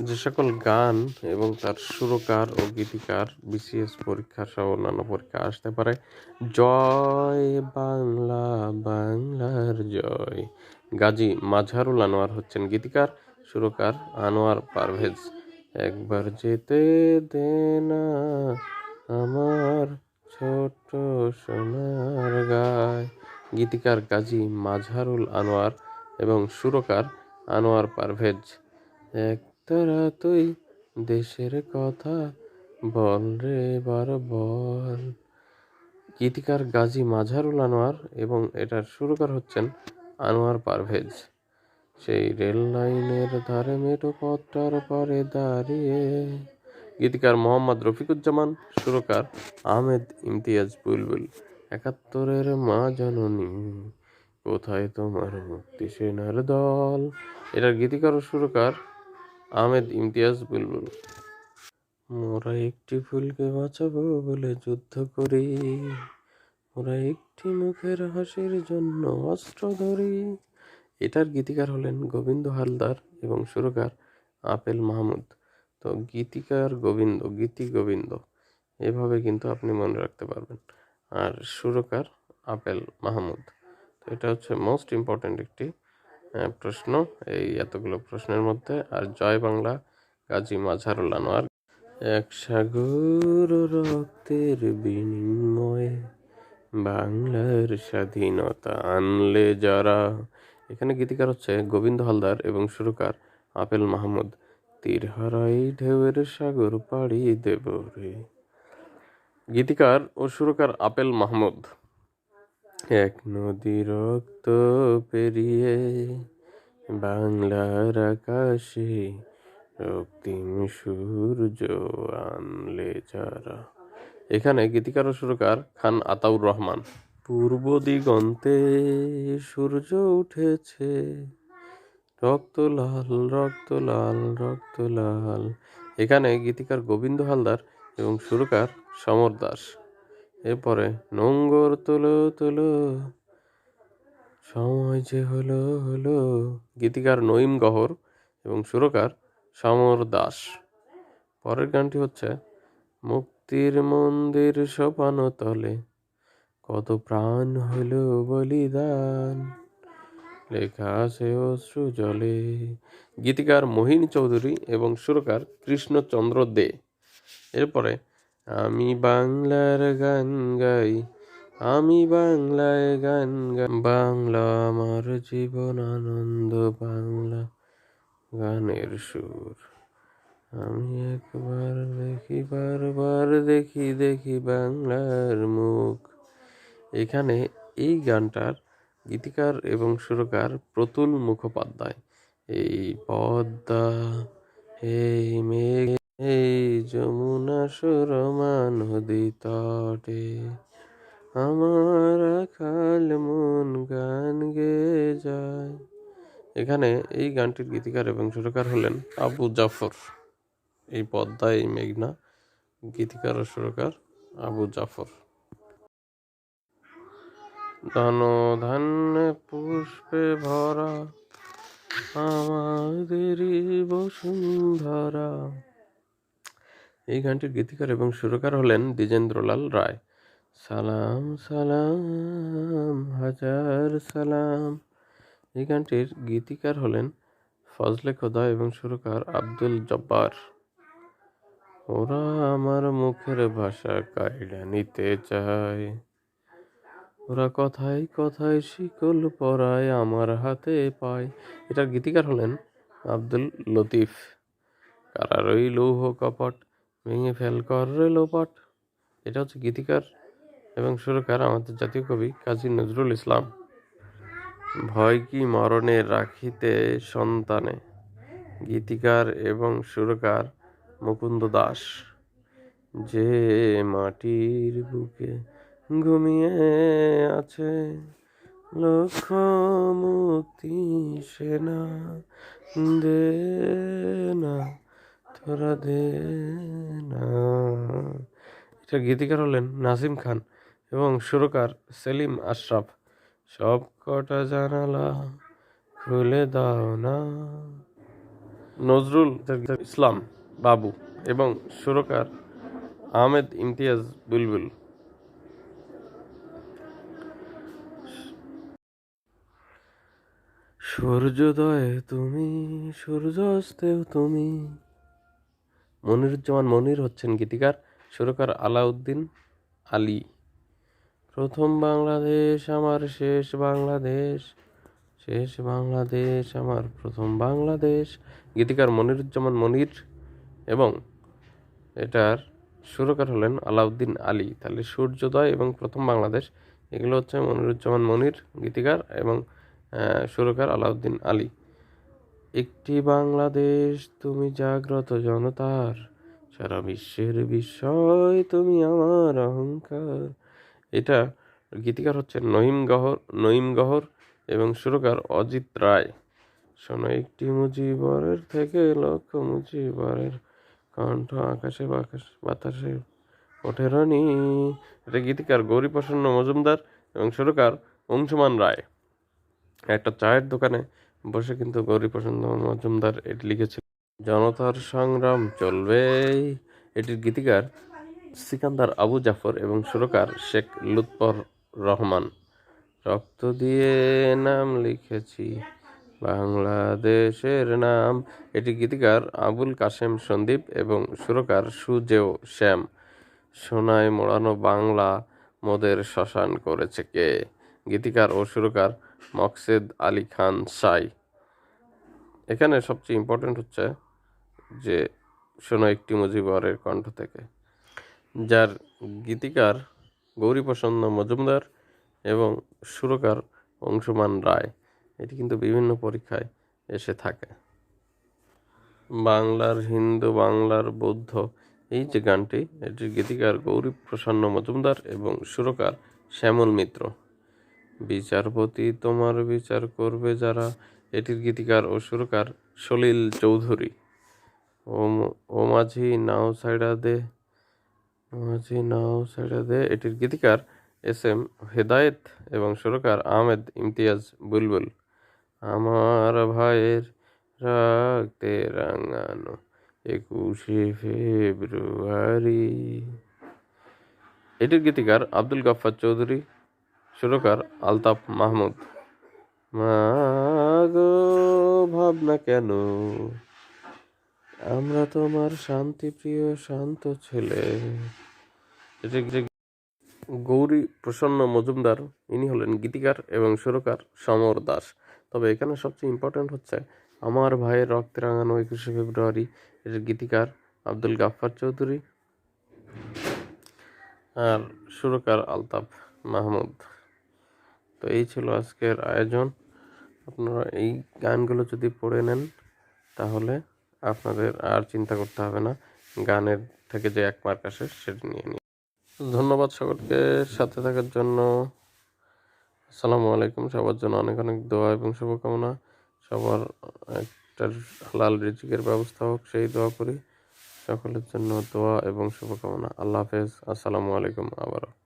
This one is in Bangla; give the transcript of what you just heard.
যে সকল গান এবং তার সুরকার ও গীতিকার বিসিএস পরীক্ষা সহ অন্যান্য পরীক্ষা আসতে পারে। জয় বাংলা, বাংলার জয়। গাজী মাঝহারুল আনোয়ার হচ্ছেন গীতিকার, সুরকার আনোয়ার পারভেজ। একবার যেতে দে না আমার ছোট সোনার গায়। গীতিকার গাজী মাঝারুল আনোয়ার এবং সুরকার আনোয়ার পারভেজ। একতারা তুই দেশের কথা বল রে বার বল। গীতিকার গাজী মাঝারুল আনোয়ার এবং এটার সুরকার হচ্ছেন আনোয়ার পারভেজ। সেই রেল লাইনের ধারে মেটো পথটার পারে দাঁড়িয়ে গীতিকার মোহাম্মদ রফিকুজ্জামান, সুরকার আহমেদ ইমতিয়াজ বুলবুল, একাত্তরের মা জননী, কোথায় তোমার মুক্তি সেনার দল? এটার গীতিকার ও সুরকার আহমেদ, ইমতিয়াজ বুলবুল। মোরা একটি ফুলকে বাঁচাবো বলে যুদ্ধ করি। মোরা একটি মুখের হাসির জন্য অস্ত্র ধরি। এটার গীতিকার হলেন গোবিন্দ হালদার এবং সুরকার আপেল মাহমুদ। তো গীতিকার গোবিন্দ, গীতি গোবিন্দ, এভাবে কিন্তু আপনি মনে রাখতে পারবেন। আর সুরকার আপেল মাহমুদ। তো এটা হচ্ছে মোস্ট ইম্পর্ট্যান্ট একটি প্রশ্ন এই এতগুলো প্রশ্নের মধ্যে। আর জয় বাংলা গাজী মাঝারুল আনোয়ার। এক সাগর রক্তের বিনিময়ে বাংলার স্বাধীনতা আনলে যারা। এখানে গীতিকার হচ্ছে গোবিন্দ হালদার এবং সুরকার আপেল মাহমুদ। তীর হারাই ঢেউয়ের সাগর পাড়ি দেব রে। গীতিকার ও সুরকার আপেল মাহমুদ। এক নদী রক্ত পেরিয়ে বাংলার আকাশে রক্তিম সূর্য আনলে যারা। এখানে গীতিকার সুরকার খান আতাউর রহমান। পূর্ব দিগন্তে সূর্য উঠেছে। রক্ত লাল রক্ত লাল রক্ত লাল। এখানে গীতিকার গোবিন্দ হালদার এবং সুরকার সমর দাস। এরপরে নোঙ্গর তোলো তুলো, সময় যে হলো হলো। গীতিকার নঈম গহর এবং সুরকার সমর দাস। পরের গানটি হচ্ছে, মুক্তির মন্দির সোপানো তলে, কত প্রাণ হলো বলিদান। লেখা আছে অশ্রু জলে। গীতিকার মোহিনী চৌধুরী এবং সুরকার কৃষ্ণচন্দ্র দে। এরপরে আমি বাংলার গান গাই, আমি বাংলায় গান গাই। বাংলা আমার জীবন আনন্দ, বাংলা গানের সুর। আমি একবার দেখি, বারবার দেখি দেখি বাংলার মুখ। এখানে এই গানটার গীতিকার এবং সুরকার প্রতুল মুখোপাধ্যায়। এই পদ্মা এই মেঘ এই যমুনা সুরমা নদী তটে। আমার খাল মন গান গে যায়। এখানে এই গানটির গীতিকার এবং সুরকার হলেন আবু জাফর। এই পদ্মা এই মেঘনা গীতিকার ও সুরকার আবু জাফর। ধন ধান্যে পুষ্পে ভরা, আমাদেরই বসুন্ধরা। এই গানটির গীতিকার এবং সুরকার হলেন দ্বিজেন্দ্রলাল রায়। সালাম সালাম, হাজার সালাম। এই গানটির গীতিকার হলেন ফজলে খোদা এবং সুরকার আব্দুল জব্বার। ওরা আমার মুখের ভাষা কাইড়া নিতে চায়। ওরা কথায় কথায় শিকল পরায় আমার হাতে পায়। এটার গীতিকার হলেন আব্দুল লতিফ। কারারই লৌহ কপট ভেঙে ফেল কর লোপট এটা হচ্ছে গীতিকার এবং সুরকার আমাদের জাতীয় কবি কাজী নজরুল ইসলাম। ভয় কি মরণে রাখিতে সন্তানে? গীতিকার এবং সুরকার মুকুন্দ দাস। যে মাটির বুকে ঘুমিয়ে আছে লক্ষ মুক্তি সেনা দে তোরা না এটা গীতিকার হলেন নাসিম খান এবং সুরকার সেলিম আশরাফ। সব কটা জানালা খুলে দাও না। নজরুল ইসলাম বাবু এবং সুরকার আহমেদ ইমতিয়াজ বুলবুল। সূর্যোদয়ে তুমি, সূর্যাস্তেও তুমি। মনিরুজ্জামান মনির হচ্ছেন গীতিকার সুরকার আলাউদ্দিন আলী। প্রথম বাংলাদেশ, আমার শেষ বাংলাদেশ শেষ বাংলাদেশ, আমার প্রথম বাংলাদেশ। গীতিকার মনিরুজ্জামান মনির এবং এটার সুরকার হলেন আলাউদ্দিন আলী। তাহলে সূর্যোদয় এবং প্রথম বাংলাদেশ, এগুলো হচ্ছে মনিরুজ্জামান মনির গীতিকার এবং সুরকার আলাউদ্দিন আলী। একটি বাংলাদেশ, তুমি জাগ্রত জনতার, সারা বিশ্বের বিস্ময়, তুমি আমার অহংকার। এটা গীতিকার হচ্ছে নঈম গহর নঈম গহর এবং সুরকার অজিত রায়। শোনো, একটি মুজিবরের থেকে লক্ষ মুজিবরের কণ্ঠ আকাশে বাকাশ বাতাসে ওঠে রানী। এটা গীতিকার গৌরী প্রসন্ন মজুমদার এবং সুরকার অংশুমান রায়। একটা চায়ের দোকানে বসে কিন্তু গৌরী প্রসন্ন মজুমদার এটি লিখেছিল জনতার সংগ্রাম চলবে। এটির গীতিকার সিকান্দার আবু জাফর এবং সুরকার শেখ লুৎফর রহমান। রক্ত দিয়ে নাম লিখেছি, বাংলাদেশের নাম। এটি গীতিকার আবুল কাশেম সন্দীপ এবং সুরকার সুজেও শ্যাম। সোনায় মোড়ানো বাংলা মোদের শ্মশান করেছে কে? গীতিকার ও সুরকার মকসেদ আলী খান সাই। এখানে সবচেয়ে ইম্পর্টেন্ট হচ্ছে যে, শোনো একটি মুজিবরের কণ্ঠ থেকে। যার গীতিকার গৌরীপ্রসন্ন মজুমদার এবং সুরকার অংশুমান রায়, এটি কিন্তু বিভিন্ন পরীক্ষায় এসে থাকে। বাংলার হিন্দু, বাংলার বৌদ্ধ, এই যে গানটি, এটির গীতিকার গৌরী প্রসন্ন মজুমদার এবং সুরকার শ্যামল মিত্র। বিচারপতি তোমার বিচার করবে যারা। এটির গীতিকার ও সুরকার সলিল চৌধুরী। ও মাঝি নাও সাইডা দে মাঝি নাও সাইডা দে। এটির গীতিকার এস এম হেদায়েত এবং সুরকার আহমেদ ইমতিয়াজ বুলবুল। আমার ভাইয়ের রাখতে রাঙানো একুশে ফেব্রুয়ারি। এটির গীতিকার আব্দুল গাফফার চৌধুরী। সুরকার আলতাফ মাহমুদ। মাগো ভাবনা কেন? আমরা তোমার শান্তিপ্রিয়, শান্ত ছেলে। গৌরী প্রসন্ন মজুমদার, ইনি হলেন গীতিকার এবং সুরকার সমর দাস। তবে এখানে সবচেয়ে ইম্পর্ট্যান্ট হচ্ছে, আমার ভাইয়ের রক্তে রাঙানো একুশে ফেব্রুয়ারি এর গীতিকার আব্দুল গাফফার চৌধুরী আর সুরকার আলতাফ মাহমুদ। তো এই ছিল আজকের আয়োজন। আপনারা এই গানগুলো যদি পড়ে নেন, তাহলে আপনাদের আর চিন্তা করতে হবে না। গানের থেকে যে এক মার্ক আসে, সেটা নিয়ে নিয়ে ধন্যবাদ সকলকে। সাথে থাকার জন্য আসসালামু আলাইকুম। সবার জন্য অনেক অনেক দোয়া এবং শুভকামনা। সবার একটা হালাল রিজিকের ব্যবস্থা হোক, সেই দোয়া করি। সকলের জন্য দোয়া এবং শুভকামনা। আল্লাহ হাফেজ। আসসালামু আলাইকুম। আবারও।